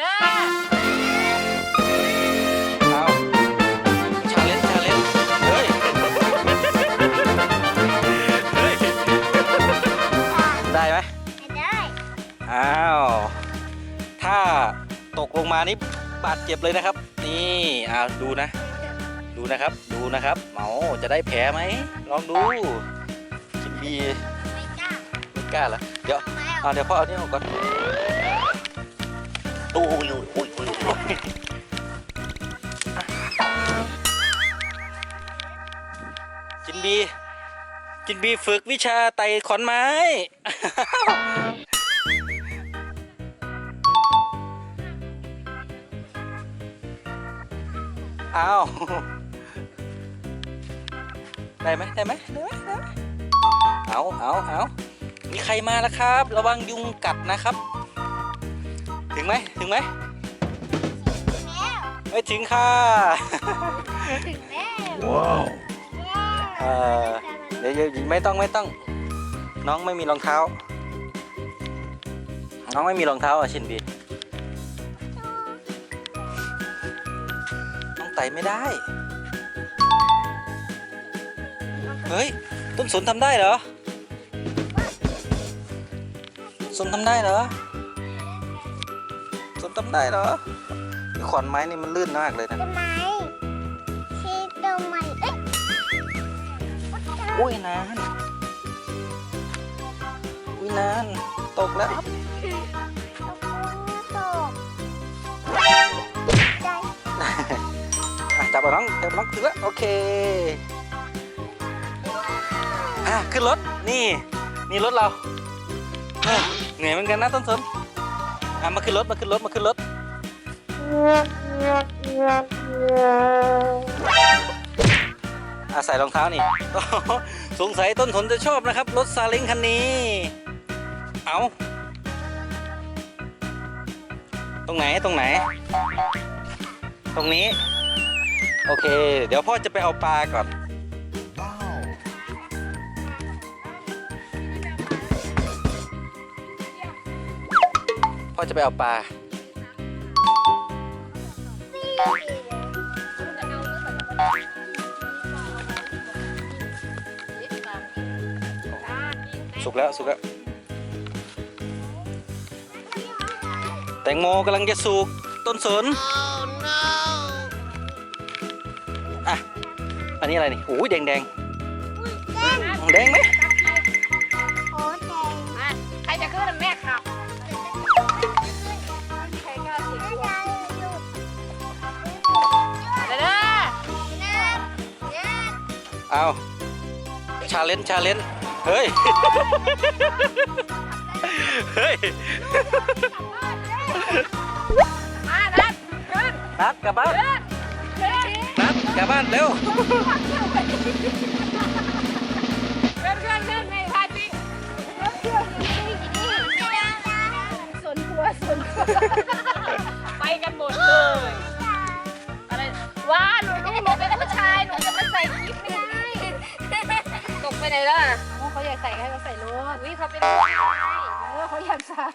เด้อเอาชาเลนจ์ชาเลนจ์เฮ้ย เฮ้ย ได้ไหมได้อ้าว ถ้าตกลงมานี่บาดเจ็บเลยนะครับ นี่อ้าวดูนะ ดูนะครับ ดูนะครับเมาจะได้แผลไหม ลองดูกินบีไม่กล้าไม่กล้าเหรอเดี๋ยวทำไมเอาเดี๋ยวพ่อเอานี่ออกก่อน โอ้ยโอ้ยโอ้ยโอ้ยกินบี กินบีฝึกวิชาไต่ขอนไม้เอาได้ไหมได้ไหมได้ไหมได้ไหมเอาเอาเอามีใครมาแล้วครับ ระวังยุงกัดนะครับ ถึงไหมถึงไหมแล้วไม่ถึงค่ะถึงแล้วว้าวเออเดี๋ยวเดี๋ยวไม่ต้องไม่ต้อง น้องไม่มีรองเท้า น้องไม่มีรองเท้าอะชินบีน้องไต่ไม่ได้ เฮ้ยต้นสนทำได้เหรอสนทำได้เหรอสน ทำได้เหรอขอนไม้นี่มันลื่นมากเลยนะต้นไม้ที่ต้นไม้เอ๊ะอุ้ยนานอุ้ยนานตกแล้วตกตกจับเอาน้องจับอาน้องถึงแล้วโอเคอะขึ้นรถนี่ นี่รถเราเหนื่อยเหมือนกันนะต้นสน อะมาขึ้นรถมาขึ้นรถมาขึ้นรถอะใส่รองเท้านี่ สงสัยต้นสนจะชอบนะครับ รถซาเล้งคันนี้ เอาตรงไหนตรงไหน ตรงนี้ โอเค เดี๋ยวพ่อจะไปเอาปลาก่อน พ่อจะไปเอาปลา สุกแล้วสุกแล้ว แตงโมกำลังจะสุก ต้นสนอะ อันนี้อะไรนี่โอ้ยแดงแดงแดงไหม เอาชาเลนจ์ชาเลนจ์เฮ้ย เฮ้ย มานัดขึ้นนัดกลับบ้าน ขึ้นขึ้นนัดกลับบ้านเร็วขึ้นขึ้นขึ้นในพาจิสนหัวสนหัว ไหนล่ะเขาอยากใส่ให้เขาใส่รถวิเขาเป็นผู้ชายเออเขาอยากใส่